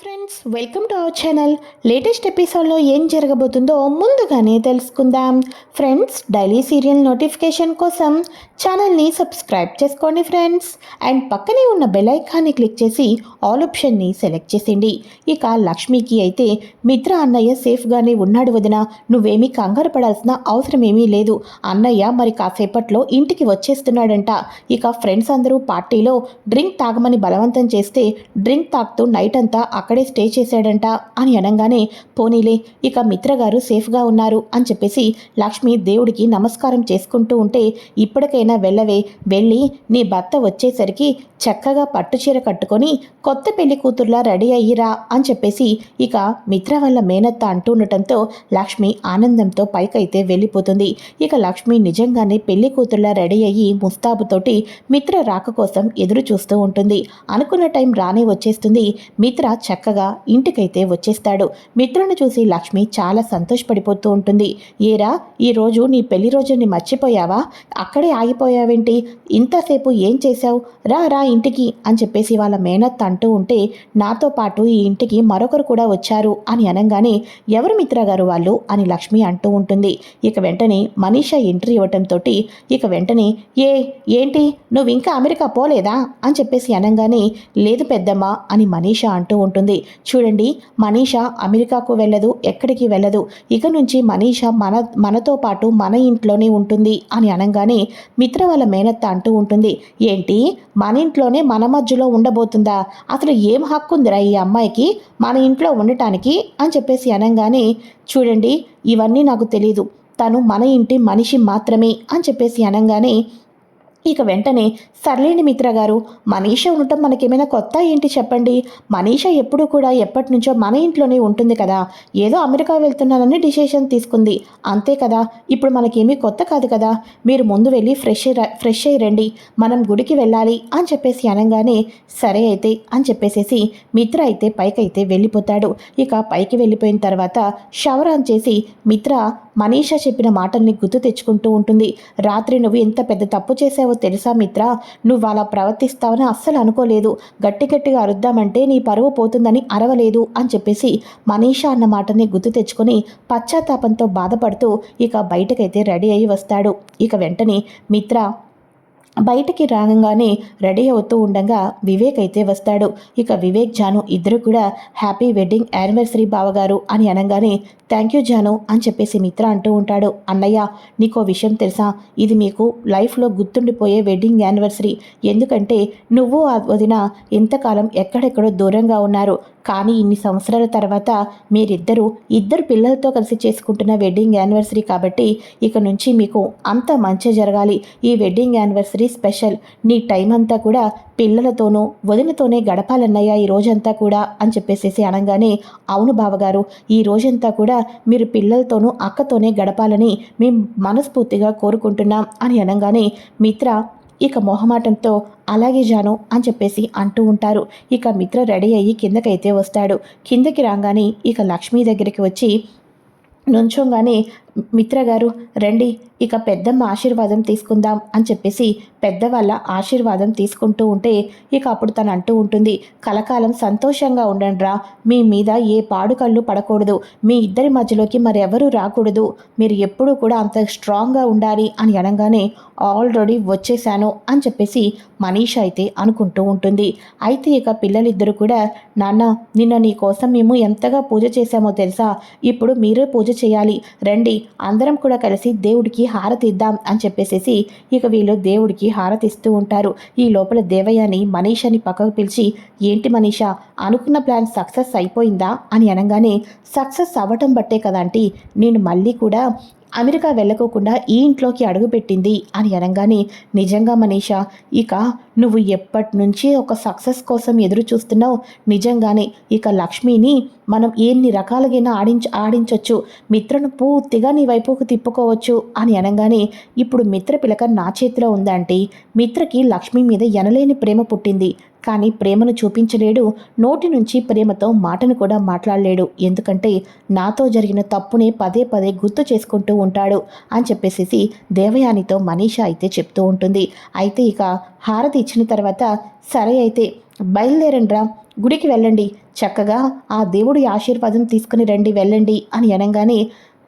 Friends welcome to our channel latest ఎపిసోడ్లో ఏం జరగబోతుందో ముందుగానే తెలుసుకుందాం. ఫ్రెండ్స్ డైలీ సీరియల్ నోటిఫికేషన్ కోసం ఛానల్ని సబ్స్క్రైబ్ చేసుకోండి ఫ్రెండ్స్ అండ్ పక్కనే ఉన్న బెల్ ఐకాన్ని క్లిక్ చేసి ఆల్ ఆప్షన్ని సెలెక్ట్ చేసేయండి. ఇక లక్ష్మికి అయితే మిత్ర అన్నయ్య సేఫ్గానే ఉన్నాడు వదిన. నువ్వేమీ కంగారు పడాల్సిన అవసరం ఏమీ లేదు. అన్నయ్య మరి కాసేపట్లో ఇంటికి వచ్చేస్తున్నాడంట. ఇక ఫ్రెండ్స్ అందరూ పార్టీలో డ్రింక్ తాగమని బలవంతం చేస్తే డ్రింక్ తాగుతూ నైట్ అంతా అక్కడే స్టే చేశాడంట అని అనగానే పోనీలే ఇక మిత్ర గారు సేఫ్గా ఉన్నారు అని చెప్పేసి లక్ష్మి దేవుడికి నమస్కారం చేసుకుంటూ ఉంటే ఇప్పటికైనా వెళ్ళవే వెళ్ళి నీ భర్త వచ్చేసరికి చక్కగా పట్టుచీర కట్టుకొని కొత్త పెళ్ళి కూతుర్లా రెడీ అయ్యిరా అని చెప్పేసి ఇక మిత్ర వల్ల మేనత్త అంటుండటంతో లక్ష్మి ఆనందంతో పైకైతే వెళ్ళిపోతుంది. ఇక లక్ష్మి నిజంగానే పెళ్ళి కూతుర్లా రెడీ అయ్యి ముస్తాబుతోటి మిత్ర రాక కోసం ఎదురు చూస్తూ ఉంటుంది. అనుకున్న టైం రానే వచ్చేస్తుంది. మిత్ర చక్కగా ఇంటికైతే వచ్చేస్తాడు. మిత్రుని చూసి లక్ష్మి చాలా సంతోషపడిపోతూ ఉంటుంది. ఏరా ఈరోజు నీ పెళ్ళి రోజుని మర్చిపోయావా? అక్కడే ఆగిపోయావేంటి? ఇంతసేపు ఏం చేశావు? రా రా ఇంటికి అని చెప్పేసి వాళ్ళ మేనత్ అంటూ ఉంటే నాతో పాటు ఈ ఇంటికి మరొకరు కూడా వచ్చారు అని అనగానే ఎవరు మిత్ర గారు వాళ్ళు? అని లక్ష్మి అంటూ ఉంటుంది. ఇక వెంటనే మనీషా ఎంట్రీ ఇవ్వటంతో ఇక వెంటనే ఏ ఏంటి? నువ్వు ఇంకా అమెరికా పోలేదా? అని చెప్పేసి అనగానే లేదు పెద్దమ్మ అని మనీషా అంటూ ఉంటుంది చూడండి మనీషా అమెరికాకు వెళ్ళదు ఎక్కడికి వెళ్ళదు. ఇక నుంచి మనీషా మన మనతో పాటు మన ఇంట్లోనే ఉంటుంది అని అనగానే మిత్ర వాళ్ళ మేనత్త అంటూ ఉంటుంది. ఏంటి? మన ఇంట్లోనే మన మధ్యలో ఉండబోతుందా? అసలు ఏం హక్కు ఉందిరా ఈ అమ్మాయికి? మన ఇంట్లో ఉండటానికి? అని చెప్పేసి అనగానే చూడండి ఇవన్నీ నాకు తెలియదు తను మన ఇంటి మనిషి మాత్రమే అని చెప్పేసి అనగానే ఇక వెంటనే సర్లేని మిత్ర గారు మనీష ఉండటం మనకేమైనా కొత్త ఏంటి చెప్పండి? మనీష ఎప్పుడు కూడా ఎప్పటి నుంచో మన ఇంట్లోనే ఉంటుంది కదా. ఏదో అమెరికా వెళ్తున్నానని డిసిషన్ తీసుకుంది. అంతే కదా. ఇప్పుడు మనకేమీ కొత్త కాదు కదా. మీరు ముందు వెళ్ళి ఫ్రెష్ ఫ్రెష్ అయ్యి రండి. మనం గుడికి వెళ్ళాలి అని చెప్పేసి అనగానే సరే అయితే అని చెప్పేసేసి మిత్ర అయితే పైకైతే వెళ్ళిపోతాడు. ఇక పైకి వెళ్ళిపోయిన తర్వాత షవర్ ఆన్ చేసి మిత్ర మనీషా చెప్పిన మాటల్ని గుర్తు తెచ్చుకుంటూ ఉంటుంది. రాత్రి నువ్వు ఎంత పెద్ద తప్పు చేసావో తెలుసా మిత్ర? నువ్వు అలా ప్రవర్తిస్తావని అస్సలు అనుకోలేదు. గట్టి గట్టిగా అరుద్దామంటే నీ పరువు పోతుందని అరవలేదు అని చెప్పేసి మనీషా అన్న మాటని గుర్తు తెచ్చుకొని పశ్చాత్తాపంతో బాధపడుతూ ఇక బయటకైతే రెడీ అయ్యి వస్తాడు. ఇక వెంటనే మిత్ర బయటికి రాగంగానే రెడీ అవుతూ ఉండగా వివేక్ అయితే వస్తాడు. ఇక వివేక్ జాను ఇద్దరు కూడా హ్యాపీ వెడ్డింగ్ యానివర్సరీ బావగారు అని అనగానే థ్యాంక్ యూ జాను అని చెప్పేసి మిత్ర అంటూ ఉంటాడు. అన్నయ్య నీకో విషయం తెలుసా? ఇది మీకు లైఫ్లో గుర్తుండిపోయే వెడ్డింగ్ యానివర్సరీ. ఎందుకంటే నువ్వు ఆ వదిన ఎంతకాలం ఎక్కడెక్కడో దూరంగా ఉన్నారు. కానీ ఇన్ని సంవత్సరాల తర్వాత మీరిద్దరూ ఇద్దరు పిల్లలతో కలిసి చేసుకుంటున్న వెడ్డింగ్ యానివర్సరీ కాబట్టి ఇక నుంచి మీకు అంత మంచి జరగాలి. ఈ వెడ్డింగ్ యానివర్సరీ స్పెషల్. నీ టైం అంతా కూడా పిల్లలతోనూ వదినతోనే గడపాలన్నయ్య ఈ రోజంతా కూడా అని చెప్పేసేసి అనగానే అవును బావగారు ఈ రోజంతా కూడా మీరు పిల్లలతోనూ అక్కతోనే గడపాలని మేము మనస్ఫూర్తిగా కోరుకుంటున్నాం అని అనగానే మిత్ర ఇక మొహమాటంతో అలాగే జాను అని చెప్పేసి అంటూ ఉంటారు. ఇక మిత్ర రెడీ అయ్యి కిందకైతే వస్తాడు. కిందకి రాగానే ఇక లక్ష్మి దగ్గరికి వచ్చి నుంచోగానే మిత్ర గారు రండి ఇక పెద్దమ్మ ఆశీర్వాదం తీసుకుందాం అని చెప్పేసి పెద్దవాళ్ళ ఆశీర్వాదం తీసుకుంటూ ఉంటే ఇక అప్పుడు తను అంటూ ఉంటుంది కలకాలం సంతోషంగా ఉండండిరా మీ మీద ఏ పాడుకళ్ళు పడకూడదు మీ ఇద్దరి మధ్యలోకి మరెవరూ రాకూడదు మీరు ఎప్పుడూ కూడా అంత స్ట్రాంగ్గా ఉండాలి అని అనగానే ఆల్రెడీ వచ్చేసాను అని చెప్పేసి మనీష అయితే అనుకుంటూ ఉంటుంది. అయితే ఇక పిల్లలిద్దరూ కూడా నాన్న నిన్న నీ కోసం మేము ఎంతగా పూజ చేశామో తెలుసా ఇప్పుడు మీరే పూజ చేయాలి రండి అందరం కూడా కలిసి దేవుడికి హారతి ఇద్దాం అని చెప్పేసేసి ఇక వీళ్ళు దేవుడికి హారతి ఇస్తూ ఉంటారు. ఈ లోపల దేవయ్యని మనీషని పక్కకు పిలిచి ఏంటి మనీష అనుకున్న ప్లాన్ సక్సెస్ అయిపోయిందా? అని అనగానే సక్సెస్ అవ్వటం బట్టే కదంటీ నేను మళ్ళీ కూడా అమెరికా వెళ్ళకోకుండా ఈ ఇంట్లోకి అడుగుపెట్టింది అని అనగానే నిజంగా మనీషా ఇక నువ్వు ఎప్పటి నుంచి ఒక సక్సెస్ కోసం ఎదురు చూస్తున్నావు నిజంగానే ఇక లక్ష్మిని మనం ఎన్ని రకాలుగా ఆడించ ఆడించవచ్చు మిత్రను పూర్తిగా నీ వైపుకు తిప్పుకోవచ్చు అని అనగానే ఇప్పుడు మిత్ర పిలక నా చేతిలో ఉందంటే మిత్రకి లక్ష్మి మీద ఎనలేని ప్రేమ పుట్టింది. కానీ ప్రేమను చూపించలేడు నోటి నుంచి ప్రేమతో మాటను కూడా మాట్లాడలేడు. ఎందుకంటే నాతో జరిగిన తప్పుని పదే పదే గుర్తు చేసుకుంటూ ఉంటాడు అని చెప్పేసి దేవయానితో మనీషా అయితే చెప్తూ ఉంటుంది. అయితే ఇక హారతి ఇచ్చిన తర్వాత సరే అయితే బయలుదేరండ్రా గుడికి వెళ్ళండి. చక్కగా ఆ దేవుడి ఆశీర్వాదం తీసుకుని రండి వెళ్ళండి అని అనగానే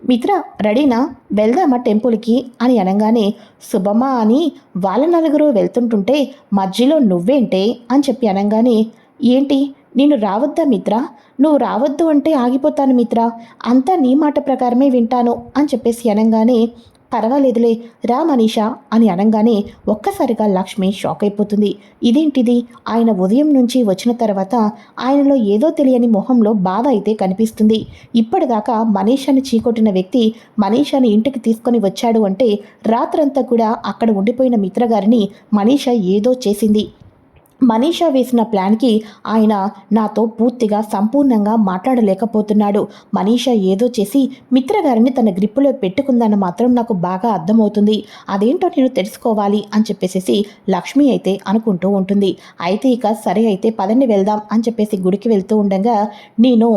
మిత్ర రెడీనా వెళ్దామా టెంపుల్కి? అని అనగానే శుభమా అని వాళ్ళ నలుగురు వెళ్తుంటుంటే మధ్యలో నువ్వేంటే? అని చెప్పి అనగానే ఏంటి? నేను రావద్దా మిత్ర? నువ్వు రావద్దు అంటే ఆగిపోతాను మిత్ర. అంతా నీ మాట ప్రకారమే వింటాను అని చెప్పేసి అనగానే పర్వాలేదులే రా మనీషా అని అనగానే ఒక్కసారిగా లక్ష్మి షాక్ అయిపోతుంది. ఇదేంటిది? ఆయన ఉదయం నుంచి వచ్చిన తర్వాత ఆయనలో ఏదో తెలియని మొహంలో బాధ అయితే కనిపిస్తుంది. ఇప్పటిదాకా మనీషాని చీకొట్టిన వ్యక్తి మనీషాని ఇంటికి తీసుకొని వచ్చాడు అంటే రాత్రంతా కూడా అక్కడ ఉండిపోయిన మిత్రగారిని మనీషా ఏదో చేసింది. మనీషా వేసిన ప్లాన్కి ఆయన నాతో పూర్తిగా సంపూర్ణంగా మాట్లాడలేకపోతున్నాడు. మనీషా ఏదో చేసి మిత్రగారిని తన గ్రిప్పులో పెట్టుకుందని మాత్రం నాకు బాగా అర్థమవుతుంది. అదేంటో నేను తెలుసుకోవాలి అని చెప్పేసి లక్ష్మి అయితే అనుకుంటూ ఉంటుంది. అయితే ఇక సరే అయితే పదండి వెళ్దాం అని చెప్పేసి గుడికి వెళ్తూ ఉండగా నేను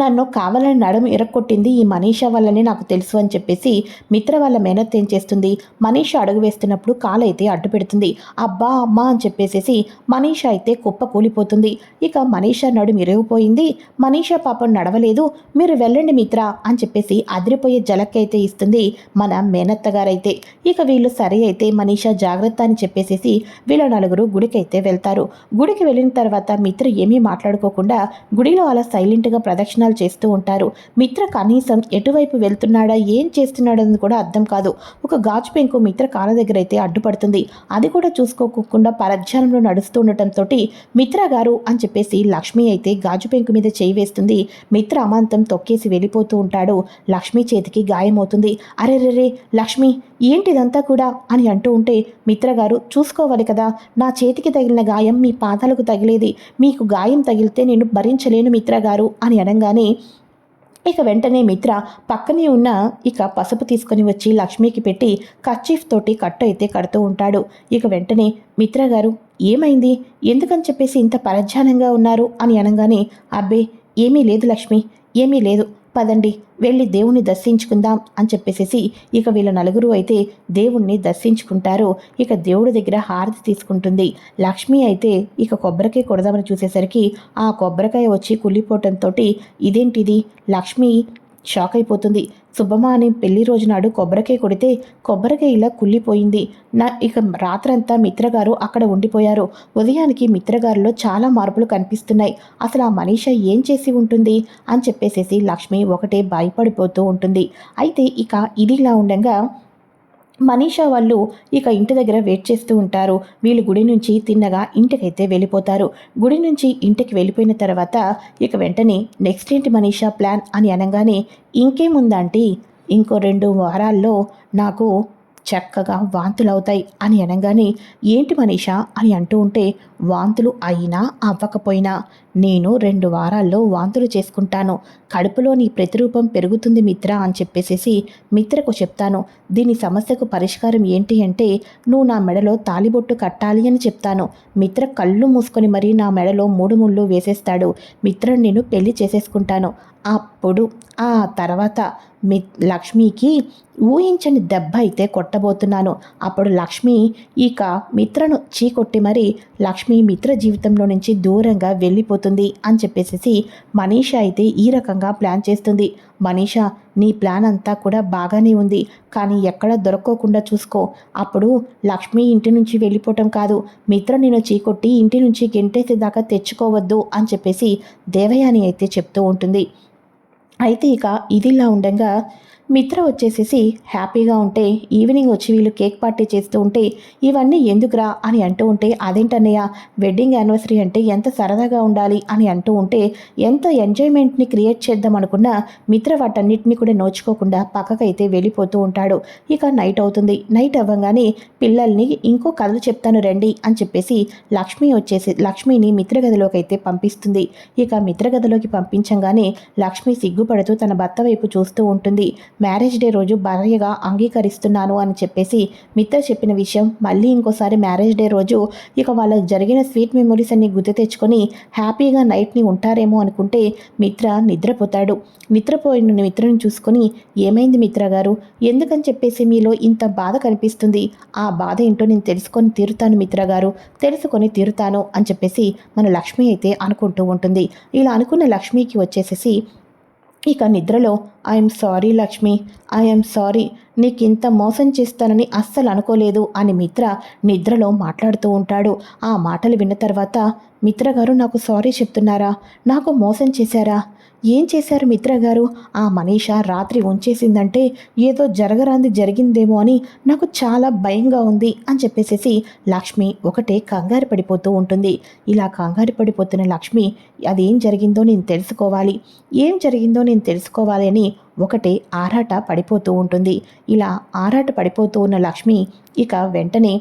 నన్ను కావాలని నడుము ఇరక్కొట్టింది ఈ మనీషా వల్లనే నాకు తెలుసు అని చెప్పేసి మిత్ర వాళ్ళ మేనత్ ఏం చేస్తుంది? మనీషా అడుగు వేస్తున్నప్పుడు కాలు అయితే అడ్డు పెడుతుంది. అబ్బా అమ్మా అని చెప్పేసేసి మనీషా అయితే కుప్ప కూలిపోతుంది. ఇక మనీషా నడుము ఇరిగిపోయింది. మనీషా పాపం నడవలేదు. మీరు వెళ్ళండి మిత్ర అని చెప్పేసి అదిరిపోయే జలక్కైతే ఇస్తుంది మన మేనత్త గారైతే. ఇక వీళ్ళు సరే అయితే మనీషా జాగ్రత్త అని చెప్పేసేసి వీళ్ళ నలుగురు గుడికైతే వెళ్తారు. గుడికి వెళ్ళిన తర్వాత మిత్ర ఏమీ మాట్లాడుకోకుండా గుడిలో అలా సైలెంట్గా ప్రదక్షిణ ప్రయత్నాలు చేస్తూ ఉంటారు. మిత్ర కనీసం ఎటువైపు వెళ్తున్నాడా ఏం చేస్తున్నాడని కూడా అర్థం కాదు. ఒక గాజు పెంకు మిత్ర కాళ్ళ దగ్గర అయితే అడ్డుపడుతుంది. అది కూడా చూసుకోకుండా పరధ్యానంలో నడుస్తూ ఉండటంతో మిత్ర గారు అని చెప్పేసి లక్ష్మి అయితే గాజు పెంకు మీద చేయి వేస్తుంది. మిత్ర అమాంతం తొక్కేసి వెళ్ళిపోతూ ఉంటాడు. లక్ష్మి చేతికి గాయమవుతుంది. అరే రే లక్ష్మి ఏంటిదంతా కూడా అని అంటూ ఉంటే మిత్రగారు చూసుకోవాలి కదా నా చేతికి తగిలిన గాయం మీ పాదాలకు తగిలేది. మీకు గాయం తగిలితే నేను భరించలేను మిత్రగారు అని అనగానే ఇక వెంటనే మిత్ర పక్కనే ఉన్న ఇక పసుపు తీసుకొని వచ్చి లక్ష్మికి పెట్టి కచ్చీఫ్ తోటి కట్టు అయితే కడుతూ ఉంటాడు. ఇక వెంటనే మిత్ర గారు ఏమైంది? ఎందుకని చెప్పేసి ఇంత పరధ్యానంగా ఉన్నారు? అని అనగానే అబ్బే ఏమీ లేదు లక్ష్మి ఏమీ లేదు. పదండి వెళ్ళి దేవుణ్ణి దర్శించుకుందాం అని చెప్పేసేసి ఇక వీళ్ళ నలుగురు అయితే దేవుణ్ణి దర్శించుకుంటారు. ఇక దేవుడి దగ్గర హారతి తీసుకుంటుంది. లక్ష్మి అయితే ఇక కొబ్బరికాయ కొడదామని చూసేసరికి ఆ కొబ్బరికాయ వచ్చి కుళ్ళిపోవటంతో ఇదేంటిది? లక్ష్మి షాక్ అయిపోతుంది. సుబ్బమ్మ అని పెళ్ళి రోజు నాడు కొబ్బరికాయ కొడితే కొబ్బరికాయ ఇలా కుళ్ళిపోయింది. నా ఇక రాత్రంతా మిత్రగారు అక్కడ ఉండిపోయారు. ఉదయానికి మిత్రగారిలో చాలా మార్పులు కనిపిస్తున్నాయి. అసలు ఆ మనీష ఏం చేసి ఉంటుంది? అని చెప్పేసేసి లక్ష్మి ఒకటే భయపడిపోతూ ఉంటుంది. అయితే ఇక ఇది ఇలా ఉండగా మనీషా వాళ్ళు ఇక ఇంటి దగ్గర వెయిట్ చేస్తూ ఉంటారు. వీళ్ళు గుడి నుంచి తిన్నగా ఇంటికైతే వెళ్ళిపోతారు. గుడి నుంచి ఇంటికి వెళ్ళిపోయిన తర్వాత ఇక వెంటనే నెక్స్ట్ ఏంటి మనీషా ప్లాన్ అని అనగానే ఇంకేముందంటే ఇంకో రెండు వారాల్లో నాకు చక్కగా వాంతులు అవుతాయి అని అనగానే ఏంటి మనీషా? అని అంటూ ఉంటే వాంతులు అయినా అవ్వకపోయినా నేను రెండు వారాల్లో వాంతులు చేసుకుంటాను. కడుపులో నీ ప్రతిరూపం పెరుగుతుంది మిత్ర అని చెప్పేసేసి మిత్రకు చెప్తాను. దీని సమస్యకు పరిష్కారం ఏంటి అంటే నువ్వు నా మెడలో తాలిబొట్టు కట్టాలి అని చెప్తాను. మిత్ర కళ్ళు మూసుకొని మరీ నా మెడలో మూడు ముళ్ళు వేసేస్తాడు. మిత్ర నేను పెళ్ళి చేసేసుకుంటాను. అప్పుడు ఆ తర్వాత మి లక్ష్మికి ఊహించని దెబ్బ అయితే కొట్టబోతున్నాను. అప్పుడు లక్ష్మి ఇక మిత్రను చీకొట్టి మరి లక్ష్మి మిత్ర జీవితంలో నుంచి దూరంగా వెళ్ళిపోతుంది అని చెప్పేసి మనీషా అయితే ఈ రకంగా ప్లాన్ చేస్తుంది. మనీషా నీ ప్లాన్ అంతా కూడా బాగానే ఉంది కానీ ఎక్కడ దొరక్కోకుండా చూసుకో. అప్పుడు లక్ష్మి ఇంటి నుంచి వెళ్ళిపోవటం కాదు మిత్ర నేను చీకొట్టి ఇంటి నుంచి గెంటేసేదాకా తెచ్చుకోవద్దు అని చెప్పేసి దేవయాని అయితే చెప్తూ ఉంటుంది. అయితే ఇక ఇదిలా ఉండగా మిత్ర వచ్చేసేసి హ్యాపీగా ఉంటే ఈవినింగ్ వచ్చి వీళ్ళు కేక్ పార్టీ చేస్తూ ఉంటే ఇవన్నీ ఎందుకురా అని అంటూ ఉంటే అదేంటన్నయ్య వెడ్డింగ్ యానివర్సరీ అంటే ఎంత సరదాగా ఉండాలి అని అంటూ ఉంటే ఎంత ఎంజాయ్మెంట్ని క్రియేట్ చేద్దాం అనుకున్నా మిత్ర వాటన్నిటిని కూడా నోచుకోకుండా పక్కకైతే వెళ్ళిపోతూ ఉంటాడు. ఇక నైట్ అవుతుంది. నైట్ అవ్వగానే పిల్లల్ని ఇంకో కథలు చెప్తాను రండి అని చెప్పేసి లక్ష్మి వచ్చేసి లక్ష్మిని మిత్రగదిలోకి అయితే పంపిస్తుంది. ఇక మిత్రగదిలోకి పంపించగానే లక్ష్మి సిగ్గుపడుతూ తన భర్త వైపు చూస్తూ ఉంటుంది. మ్యారేజ్ డే రోజు భార్యగా అంగీకరిస్తున్నాను అని చెప్పేసి మిత్ర చెప్పిన విషయం మళ్ళీ ఇంకోసారి మ్యారేజ్ డే రోజు ఇక వాళ్ళకి జరిగిన స్వీట్ మెమొరీస్ అన్ని గుర్తు తెచ్చుకొని హ్యాపీగా నైట్ని ఉంటారేమో అనుకుంటే మిత్ర నిద్రపోతాడు. నిద్రపోయిన మిత్రను చూసుకొని ఏమైంది మిత్ర గారు? ఎందుకని చెప్పేసి మీలో ఇంత బాధ కనిపిస్తుంది? ఆ బాధ ఏంటో నేను తెలుసుకొని తీరుతాను మిత్ర గారు. తెలుసుకొని తీరుతాను అని చెప్పేసి మన లక్ష్మి అయితే అనుకుంటూ ఉంటుంది. ఇలా అనుకున్న లక్ష్మికి వచ్చేసేసి ఇక నిద్రలో I'm sorry Lakshmi. I'm sorry. నీకు ఇంత మోసం చేస్తానని అస్సలు అనుకోలేదు అని మిత్ర నిద్రలో మాట్లాడుతూ ఉంటాడు. ఆ మాటలు విన్న తర్వాత మిత్ర గారు నాకు సారీ చెప్తున్నారా? నాకు మోసం చేశారా? ఏం చేశారు మిత్ర గారు ఆ మనీష రాత్రి ఉంచేసిందంటే ఏదో జరగరాంది జరిగిందేమో అని నాకు చాలా భయంగా ఉంది అని చెప్పేసేసి లక్ష్మి ఒకటే కంగారు పడిపోతూ ఉంటుంది. ఇలా కంగారు పడిపోతున్న లక్ష్మి అదేం జరిగిందో నేను తెలుసుకోవాలి. ఏం జరిగిందో నేను తెలుసుకోవాలి అని ఒకటే ఆరాట పడిపోతూ ఉంటుంది. ఇలా ఆరాట పడిపోతూ ఉన్న లక్ష్మి ఇక వెంటనే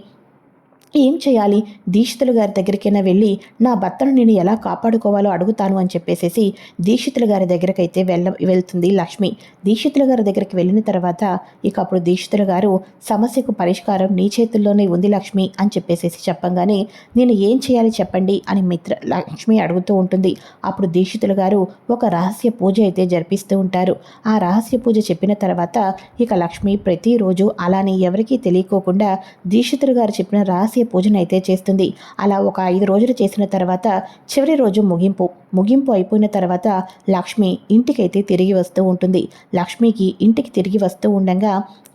ఏం చేయాలి? దీక్షితులు గారి దగ్గరికైనా వెళ్ళి నా భర్తను నేను ఎలా కాపాడుకోవాలో అడుగుతాను అని చెప్పేసేసి దీక్షితుల గారి దగ్గరకైతే వెళ్ళ వెళ్తుంది లక్ష్మి. దీక్షితుల గారి దగ్గరికి వెళ్ళిన తర్వాత ఇక అప్పుడు దీక్షితుల గారు సమస్యకు పరిష్కారం నీ చేతుల్లోనే ఉంది లక్ష్మి అని చెప్పేసేసి చెప్పంగానే నేను ఏం చేయాలి చెప్పండి అని మిత్ర లక్ష్మి అడుగుతూ ఉంటుంది. అప్పుడు దీక్షితుల గారు ఒక రహస్య పూజ అయితే జరిపిస్తూ ఉంటారు. ఆ రహస్య పూజ చెప్పిన తర్వాత ఇక లక్ష్మి ప్రతిరోజు అలానే ఎవరికీ తెలియకోకుండా దీక్షితులు గారు చెప్పిన రహస్య పూజను అయితే చేస్తుంది. అలా ఒక ఐదు రోజులు చేసిన తర్వాత చివరి రోజు ముగింపు. ముగింపు అయిపోయిన తర్వాత లక్ష్మి ఇంటికైతే తిరిగి వస్తూ ఉంటుంది. లక్ష్మికి ఇంటికి తిరిగి వస్తూ ఉండగా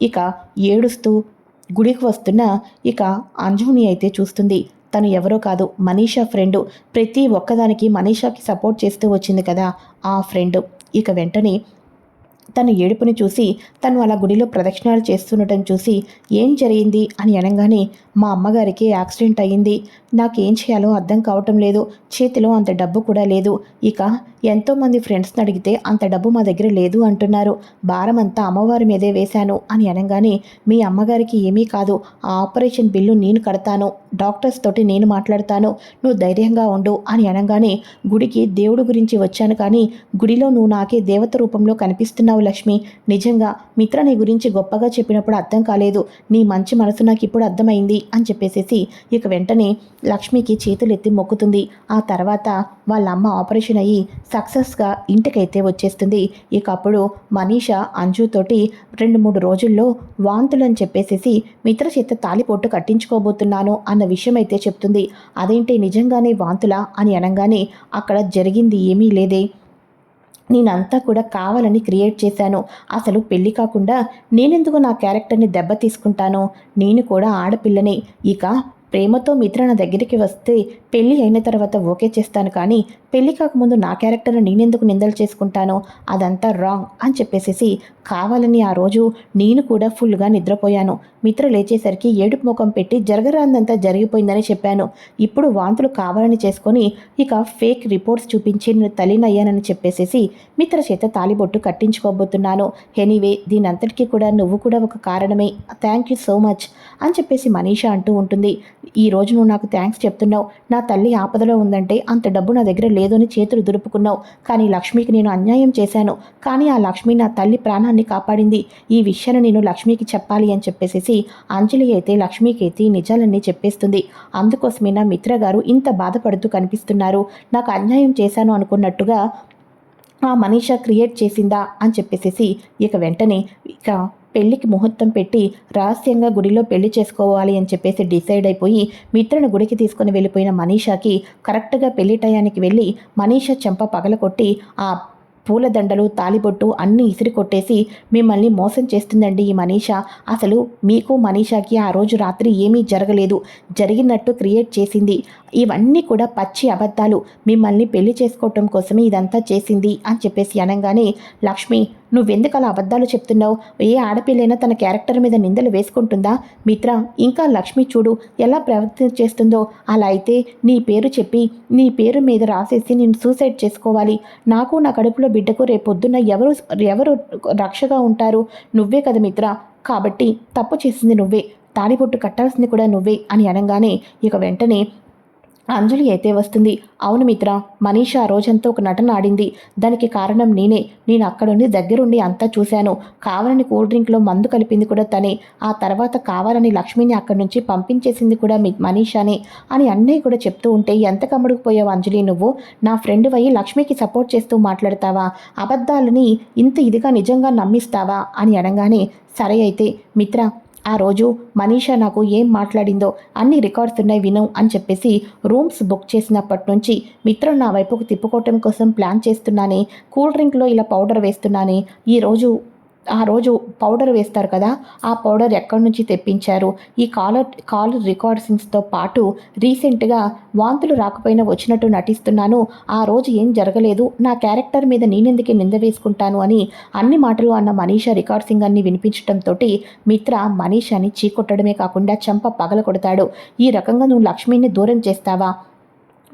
ఇక ఏడుస్తూ గుడికి వస్తున్న ఇక అంజుని అయితే చూస్తుంది. తను ఎవరో కాదు మనీషా ఫ్రెండ్. ప్రతి ఒక్కదానికి మనీషాకి సపోర్ట్ చేస్తూ వచ్చింది కదా ఆ ఫ్రెండ్. ఇక వెంటనే తన ఏడుపుని చూసి తను అలా గుడిలో ప్రదక్షిణాలు చేస్తుండటం చూసి ఏం జరిగింది అని అనగానే మా అమ్మగారికి యాక్సిడెంట్ అయ్యింది. నాకేం చేయాలో అర్థం కావటం లేదు. చేతిలో అంత డబ్బు కూడా లేదు. ఇక ఎంతోమంది ఫ్రెండ్స్ని అడిగితే అంత డబ్బు మా దగ్గర లేదు అంటున్నారు. భారం అంతా అమ్మవారి మీదే వేశాను అని అనగానే మీ అమ్మగారికి ఏమీ కాదు. ఆ ఆపరేషన్ బిల్లు నేను కడతాను. డాక్టర్స్ తోటి నేను మాట్లాడతాను. నువ్వు ధైర్యంగా ఉండు అని అనగానే గుడికి దేవుడు గురించి వచ్చాను కానీ గుడిలో నువ్వు నాకే దేవత రూపంలో కనిపిస్తున్నావు లక్ష్మి. నిజంగా మిత్ర నీ గురించి గొప్పగా చెప్పినప్పుడు అర్థం కాలేదు. నీ మంచి మనసు నాకు ఇప్పుడు అర్థమైంది అని చెప్పేసేసి ఇక వెంటనే లక్ష్మికి చేతులెత్తి మొక్కుతుంది. ఆ తర్వాత వాళ్ళ అమ్మ ఆపరేషన్ అయ్యి సక్సెస్గా ఇంటికైతే వచ్చేస్తుంది. ఇక అప్పుడు మనీష అంజుతోటి రెండు మూడు రోజుల్లో వాంతులు అని చెప్పేసేసి మిత్ర చేత తాలిపోటు కట్టించుకోబోతున్నాను అన్న విషయం అయితే చెప్తుంది. అదేంటి నిజంగానే వాంతులా అని అనగానే అక్కడ జరిగింది ఏమీ లేదే. నేనంతా కూడా కావాలని క్రియేట్ చేశాను. అసలు పెళ్ళి కాకుండా నేనెందుకు నా క్యారెక్టర్ని దెబ్బ తీసుకుంటాను నేను కూడా ఆడపిల్లనే. ఇక ప్రేమతో మిత్ర నా దగ్గరికి వస్తే పెళ్ళి అయిన తర్వాత ఓకే చేస్తాను కానీ పెళ్ళి కాకముందు నా క్యారెక్టర్ను నేనెందుకు నిందలు చేసుకుంటాను అదంతా రాంగ్ అని చెప్పేసేసి కావాలని ఆ రోజు నేను కూడా ఫుల్గా నిద్రపోయాను. మిత్ర లేచేసరికి ఏడుపు ముఖం పెట్టి జరగరాందంతా జరిగిపోయిందని చెప్పాను. ఇప్పుడు వాంతులు కావాలని చేసుకొని ఇక ఫేక్ రిపోర్ట్స్ చూపించి నేను తల్లినయ్యానని చెప్పేసేసి మిత్ర చేత తాలిబొట్టు కట్టించుకోబోతున్నాను. ఎనీవే దీని అంతటికీ కూడా నువ్వు కూడా ఒక కారణమే. థ్యాంక్ యూ సో మచ్ అని చెప్పేసి మనీషా అంటూ ఉంటుంది. ఈ రోజు నువ్వు నాకు థ్యాంక్స్ చెప్తున్నావు. నా తల్లి ఆపదలో ఉందంటే అంత డబ్బు నా దగ్గర లేదని చేతులు దులుపుకున్నావు. కానీ లక్ష్మికి నేను అన్యాయం చేశాను. కానీ ఆ లక్ష్మి నా తల్లి ప్రాణాన్ని కాపాడింది. ఈ విషయాన్ని నేను లక్ష్మికి చెప్పాలి అని చెప్పేసేసి అంజలి అయితే లక్ష్మికి అయితే నిజాలన్నీ చెప్పేస్తుంది. అందుకోసమే నా మిత్ర గారు ఇంత బాధపడుతూ కనిపిస్తున్నారు. నాకు అన్యాయం చేశాను అనుకున్నట్టుగా ఆ మనీషా క్రియేట్ చేసిందా అని చెప్పేసేసి ఇక వెంటనే ఇక పెళ్ళికి ముహూర్తం పెట్టి రహస్యంగా గుడిలో పెళ్ళి చేసుకోవాలి అని చెప్పేసి డిసైడ్ అయిపోయి మిత్రను గుడికి తీసుకుని వెళ్ళిపోయిన మనీషాకి కరెక్ట్గా పెళ్ళి టయానికి వెళ్ళి మనీషా చెంప పగలకొట్టి ఆ పూలదండలు తాలిబొట్టు అన్నీ ఇసిరి కొట్టేసి మిమ్మల్ని మోసం చేస్తుందండి ఈ మనీషా. అసలు మీకు మనీషాకి ఆ రోజు రాత్రి ఏమీ జరగలేదు. జరిగినట్టు క్రియేట్ చేసింది. ఇవన్నీ కూడా పచ్చి అబద్ధాలు. మిమ్మల్ని పెళ్ళి చేసుకోవటం కోసమే ఇదంతా చేసింది అని చెప్పేసి అనగానే లక్ష్మి నువ్వెందుకు అలా అబద్ధాలు చెప్తున్నావు? ఏ ఆడపిల్లైనా తన క్యారెక్టర్ మీద నిందలు వేసుకుంటుందా? మిత్ర ఇంకా లక్ష్మి చూడు ఎలా ప్రవర్తన చేస్తుందో. అలా అయితే నీ పేరు చెప్పి నీ పేరు మీద రాసేసి నేను సూసైడ్ చేసుకోవాలి. నాకు నా కడుపులో బిడ్డకు రేపొద్దున్న ఎవరు ఎవరు రక్షగా ఉంటారు? నువ్వే కదా మిత్ర. కాబట్టి తప్పు చేసింది నువ్వే. తాడిబొట్టు కట్టాల్సింది కూడా నువ్వే అని అనగానే ఇక వెంటనే అంజలి అయితే వస్తుంది. అవును మిత్ర మనీష ఆ రోజంతా ఒక నటన ఆడింది. దానికి కారణం నేనే. నేను అక్కడుండి దగ్గరుండి అంతా చూశాను. కావాలని కూల్ డ్రింక్లో మందు కలిపింది కూడా తనే. ఆ తర్వాత కావాలని లక్ష్మిని అక్కడి నుంచి పంపించేసింది కూడా మీ మనీషానే అని అన్నయ్య కూడా చెప్తూ ఉంటే ఎంత కమ్ముడుకుపోయావు అంజలి నువ్వు? నా ఫ్రెండ్ అయ్యి లక్ష్మికి సపోర్ట్ చేస్తూ మాట్లాడతావా? అబద్ధాలని ఇంత ఇదిగా నిజంగా నమ్మిస్తావా? అని అనగానే సరే అయితే మిత్ర ఆ రోజు మనీషా నాకు ఏం మాట్లాడిందో అన్ని రికార్డ్స్ ఉన్నాయి విను అని చెప్పేసి రూమ్స్ బుక్ చేసినప్పటి నుంచి మిత్రం నా వైపుకు తిప్పుకోవటం కోసం ప్లాన్ చేస్తున్నానే కూల్ డ్రింక్లో ఇలా పౌడర్ వేస్తున్నానే ఈరోజు ఆ రోజు పౌడర్ వేస్తారు కదా ఆ పౌడర్ ఎక్కడి నుంచి తెప్పించారు? ఈ కాలర్ కాల్ రికార్డ్సింగ్స్తో పాటు రీసెంట్గా వాంతులు రాకపోయినా వచ్చినట్టు నటిస్తున్నాను. ఆ రోజు ఏం జరగలేదు. నా క్యారెక్టర్ మీద నేనెందుకే నింద వేసుకుంటాను అని అన్ని మాటలు అన్న మనీషా రికార్డ్ సింగ్ అన్ని వినిపించడంతో మిత్ర మనీషాని చీకొట్టడమే కాకుండా చంప పగల కొడతాడు. ఈ రకంగా నువ్వు లక్ష్మిని దూరం చేస్తావా?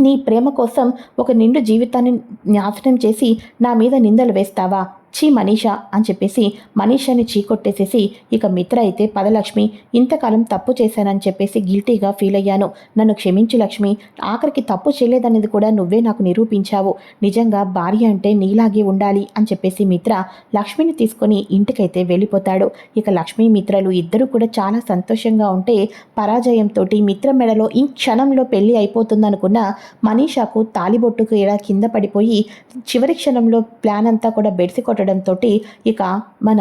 నీ ప్రేమ కోసం ఒక నిండు జీవితాన్ని నాశనం చేసి నా మీద నిందలు వేస్తావా? చీ మనీషా అని చెప్పేసి మనీషాని చీకొట్టేసేసి ఇక మిత్ర అయితే పదలక్ష్మి ఇంతకాలం తప్పు చేశానని చెప్పేసి గిల్టీగా ఫీల్ అయ్యాను. నన్ను క్షమించు లక్ష్మి. ఆఖరికి తప్పు చేయలేదనేది కూడా నువ్వే నాకు నిరూపించావు. నిజంగా భార్య అంటే నీలాగే ఉండాలి అని చెప్పేసి మిత్ర లక్ష్మిని తీసుకొని ఇంటికైతే వెళ్ళిపోతాడు. ఇక లక్ష్మీ మిత్రలు ఇద్దరు కూడా చాలా సంతోషంగా ఉంటే పరాజయంతో మిత్ర మెడలో ఈ క్షణంలో పెళ్ళి అయిపోతుందనుకున్న మనీషాకు తాలిబొట్టుకు ఇలా కింద పడిపోయి చివరి క్షణంలో ప్లాన్ అంతా కూడా బెడిసి మాట్లాడడంతో ఇక మన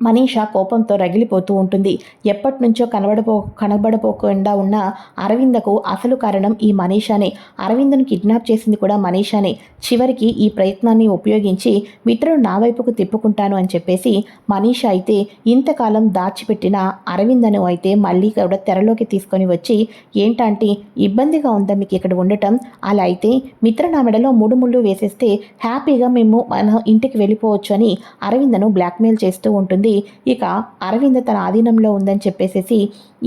మనీష కోపంతో రగిలిపోతూ ఉంటుంది. ఎప్పటి నుంచో కనబడపో కనబడపోకుండా ఉన్న అరవిందకు అసలు కారణం ఈ మనీషానే. అరవిందను కిడ్నాప్ చేసింది కూడా మనీషానే. చివరికి ఈ ప్రయత్నాన్ని ఉపయోగించి మిత్రుడు నా వైపుకు తిప్పుకుంటాను అని చెప్పేసి మనీష అయితే ఇంతకాలం దాచిపెట్టిన అరవిందను అయితే మళ్ళీ కూడా తెరలోకి తీసుకొని వచ్చి ఏంటంటే ఇబ్బందిగా ఉందా మీకు ఇక్కడ ఉండటం? అలా అయితే మిత్ర నా మెడలో మూడు ముళ్ళు వేసేస్తే హ్యాపీగా మేము మన ఇంటికి వెళ్ళిపోవచ్చు అని అరవిందను బ్లాక్మెయిల్ చేస్తూ ఉంటుంది. ఇక అరవింద్ తన ఆధీనంలో ఉందని చెప్పేసేసి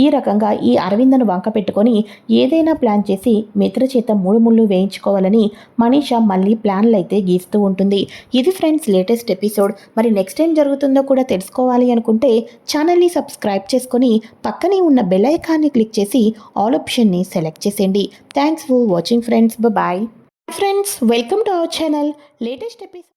ఈ రకంగా ఈ అరవిందను వంక పెట్టుకొని ఏదైనా ప్లాన్ చేసి మిత్ర చేత మూడు ముళ్ళు వేయించుకోవాలని మనీషా మళ్ళీ ప్లాన్లు అయితే గీస్తూ ఉంటుంది. ఇది ఫ్రెండ్స్ లేటెస్ట్ ఎపిసోడ్. మరి నెక్స్ట్ ఏం జరుగుతుందో కూడా తెలుసుకోవాలి అనుకుంటే ఛానల్ని సబ్స్క్రైబ్ చేసుకొని పక్కనే ఉన్న బెల్ ఐకాన్ని క్లిక్ చేసి ఆల్ ఆప్షన్ని సెలెక్ట్ చేసేయండి. Thanks for watching friends. Bye. Friends welcome to our channel. Latest episode